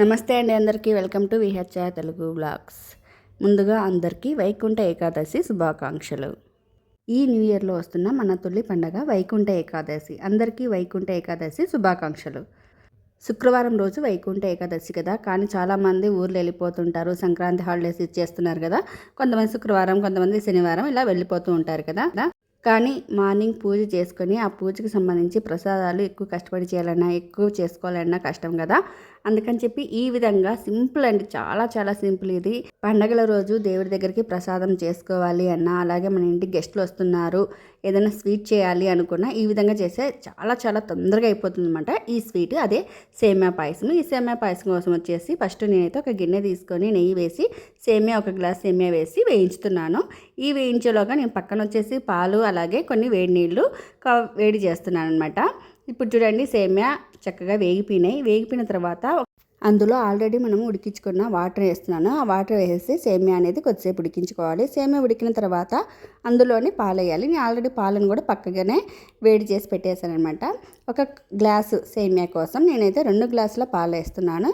నమస్తే అండి అందరికీ. Welcome to VHR Telugu blogs ముందుగా అందరికీ వైకుంఠ ఏకాదశి శుభాకాంక్షలు. ఈ న్యూ ఇయర్లో వస్తున్న మన తొలి పండగ వైకుంఠ ఏకాదశి. అందరికీ వైకుంఠ ఏకాదశి శుభాకాంక్షలు. శుక్రవారం రోజు వైకుంఠ ఏకాదశి కదా. కానీ చాలామంది ఊర్లు వెళ్ళిపోతుంటారు. సంక్రాంతి హాలిడేస్ ఇచ్చేస్తున్నారు కదా. కొంతమంది శుక్రవారం కొంతమంది శనివారం ఇలా వెళ్ళిపోతూ ఉంటారు కదా. కానీ మార్నింగ్ పూజ చేసుకొని ఆ పూజకి సంబంధించి ప్రసాదాలు ఎక్కువ కష్టపడి చేయాలన్నా ఎక్కువ చేసుకోవాలన్నా కష్టం కదా. అందుకని చెప్పి ఈ విధంగా సింపుల్ అండి చాలా చాలా సింపుల్ ఇది. పండగల రోజు దేవుడి దగ్గరికి ప్రసాదం చేసుకోవాలి అన్న అలాగే మన ఇంటికి గెస్ట్లు వస్తున్నారు ఏదైనా స్వీట్ చేయాలి అనుకున్నా ఈ విధంగా చేస్తే చాలా చాలా తొందరగా అయిపోతుంది అనమాట ఈ స్వీట్ అదే సేమియా పాయసం ఈ సేమియా పాయసం కోసం వచ్చేసి ఫస్ట్ నేనైతే ఒక గిన్నె తీసుకొని నెయ్యి వేసి సేమియా ఒక గ్లాస్ సేమియా వేసి వేయించుతున్నాను. ఈ వేయించేలోగా నేను పక్కన వచ్చేసి పాలు అలాగే కొన్ని వేడి నీళ్ళు వేడి చేస్తున్నాను అనమాట ఇప్పుడు చూడండి సేమియా చక్కగా వేగిపోయినాయి. వేగిపోయిన తర్వాత అందులో ఆల్రెడీ మనం ఉడికించుకున్న వాటర్ వేస్తున్నాను. ఆ వాటర్ వేసి సేమియా అనేది కొద్దిసేపు ఉడికించుకోవాలి. సేమియా ఉడికిన తర్వాత అందులోనే పాలు వేయాలి నేను ఆల్రెడీ పాలను కూడా పక్కగానే వేడి చేసి పెట్టేశాను అనమాట ఒక గ్లాసు సేమియా కోసం నేనైతే రెండు గ్లాసుల పాలు వేస్తున్నాను.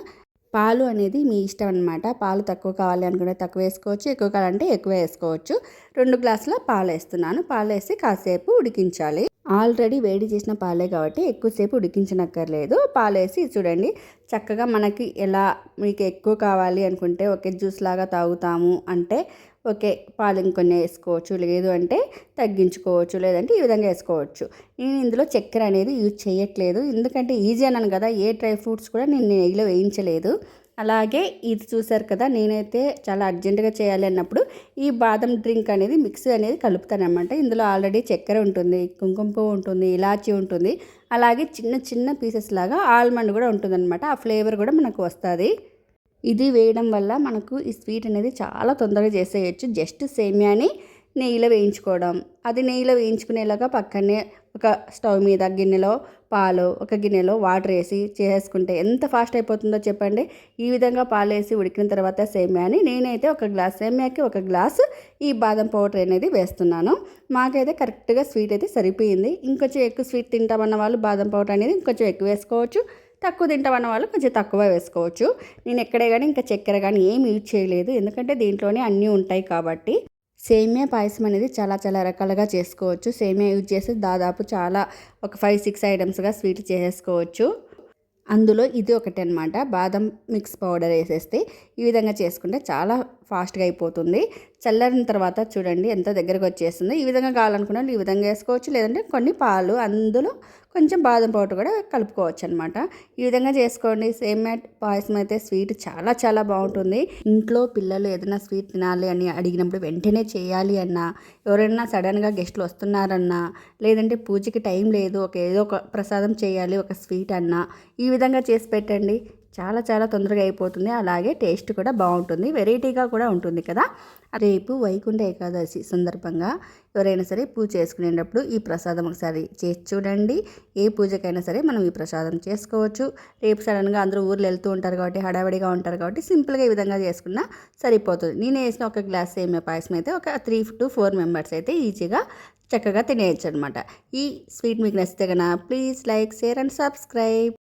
పాలు అనేది మీ ఇష్టం అనమాట పాలు తక్కువ కావాలి అనుకుంటే తక్కువ వేసుకోవచ్చు. ఎక్కువ కావాలంటే ఎక్కువ వేసుకోవచ్చు. రెండు గ్లాసుల పాలు వేస్తున్నాను. పాలు వేసి కాసేపు ఉడికించాలి. ఆల్రెడీ వేడి చేసిన పాలే కాబట్టి ఎక్కువసేపు ఉడికించనక్కర్లేదు. పాలు వేసి చూడండి చక్కగా మనకి ఎలా మీకు ఎక్కువ కావాలి అనుకుంటే ఒకే జ్యూస్ లాగా తాగుతాము అంటే ఓకే పాలు ఇంకొన్ని వేసుకోవచ్చు. లేదు అంటే తగ్గించుకోవచ్చు లేదంటే ఈ విధంగా వేసుకోవచ్చు. నేను ఇందులో చక్కెర అనేది యూజ్ చేయట్లేదు. ఎందుకంటే ఈజీ అన్నాను కదా ఏ డ్రై ఫ్రూట్స్ కూడా నేను నెయ్యిలో వేయించలేదు. అలాగే ఇది చూసారు కదా నేనైతే చాలా అర్జెంటుగా చేయాలి అన్నప్పుడు ఈ బాదం డ్రింక్ అనేది మిక్సీ అనేది కలుపుతానమాట ఇందులో ఆల్రెడీ చక్కెర ఉంటుంది కుంకుమ పువ్వు ఉంటుంది ఇలాచి ఉంటుంది అలాగే చిన్న చిన్న పీసెస్ లాగా ఆల్మండ్ కూడా ఉంటుందన్నమాట. ఆ ఫ్లేవర్ కూడా మనకు వస్తుంది. ఇది వేయడం వల్ల మనకు ఈ స్వీట్ అనేది చాలా తొందరగా చేసేయచ్చు. జస్ట్ సేమియాని నెయ్యిలో వేయించుకోవడం. అది నెయ్యిలో వేయించుకునేలాగా పక్కనే ఒక స్టవ్ మీద గిన్నెలో పాలు ఒక గిన్నెలో వాటర్ వేసి చేసుకుంటే ఎంత ఫాస్ట్ అయిపోతుందో చెప్పండి. ఈ విధంగా పాలు వేసి ఉడికిన తర్వాత సేమ్యాని నేనైతే ఒక గ్లాస్ సేమ్యాకి ఒక గ్లాస్ ఈ బాదం పౌడర్ అనేది వేస్తున్నాను. మాకైతే కరెక్ట్గా స్వీట్ అయితే సరిపోయింది. ఇంకొంచెం ఎక్కువ స్వీట్ తింటామన్న వాళ్ళు బాదం పౌడర్ అనేది ఇంకొంచెం ఎక్కువ వేసుకోవచ్చు. తక్కువ తింటామన్న వాళ్ళు కొంచెం తక్కువ వేసుకోవచ్చు. నేను ఎక్కడే కానీ ఇంకా చక్కెర కానీ ఏం యూజ్ చేయలేదు. ఎందుకంటే దీంట్లోనే అన్నీ ఉంటాయి కాబట్టి. సేమియా పాయసం అనేది చాలా చాలా రకాలుగా చేసుకోవచ్చు. సేమియా యూజ్ చేసి దాదాపు చాలా ఒక ఫైవ్ సిక్స్ ఐటమ్స్గా స్వీట్ చేసేసుకోవచ్చు అందులో ఇది ఒకటి అనమాట బాదం మిక్స్ పౌడర్ వేసేస్తే ఈ విధంగా చేసుకుంటే చాలా ఫాస్ట్గా అయిపోతుంది. చల్లారిన తర్వాత చూడండి ఎంత దగ్గరకు వచ్చేస్తుంది. ఈ విధంగా కావాలనుకున్న ఈ విధంగా వేసుకోవచ్చు. లేదంటే కొన్ని పాలు అందులో కొంచెం బాదం పౌడర్ కూడా కలుపుకోవచ్చు అనమాట ఈ విధంగా చేసుకోండి. సేమ్ పాయసం అయితే స్వీట్ చాలా చాలా బాగుంటుంది. ఇంట్లో పిల్లలు ఏదైనా స్వీట్ తినాలి అని అడిగినప్పుడు వెంటనే చేయాలి అన్నా ఎవరైనా సడన్గా గెస్ట్లు వస్తున్నారన్నా లేదంటే పూజకి టైం లేదు ఒక ఏదో ఒక ప్రసాదం చేయాలి ఒక స్వీట్ అన్నా ఈ విధంగా చేసి పెట్టండి. చాలా చాలా తొందరగా అయిపోతుంది. అలాగే టేస్ట్ కూడా బాగుంటుంది. వెరైటీగా కూడా ఉంటుంది కదా. రేపు వైకుంఠ ఏకాదశి సందర్భంగా ఎవరైనా సరే పూజ చేసుకునేటప్పుడు ఈ ప్రసాదం ఒకసారి చేసి చూడండి. ఏ పూజకైనా సరే మనం ఈ ప్రసాదం చేసుకోవచ్చు. రేపు సడన్గా అందరూ ఊర్లు వెళ్తూ ఉంటారు కాబట్టి హడావిడిగా ఉంటారు కాబట్టి సింపుల్గా ఈ విధంగా చేసుకున్నా సరిపోతుంది. నేను వేసిన ఒక గ్లాస్ సేమియా పాయసం అయితే ఒక త్రీ టు ఫోర్ మెంబర్స్ అయితే ఈజీగా చక్కగా తినేయచ్చు అనమాట ఈ స్వీట్ మీకు నచ్చితే కన్నా please like share and subscribe.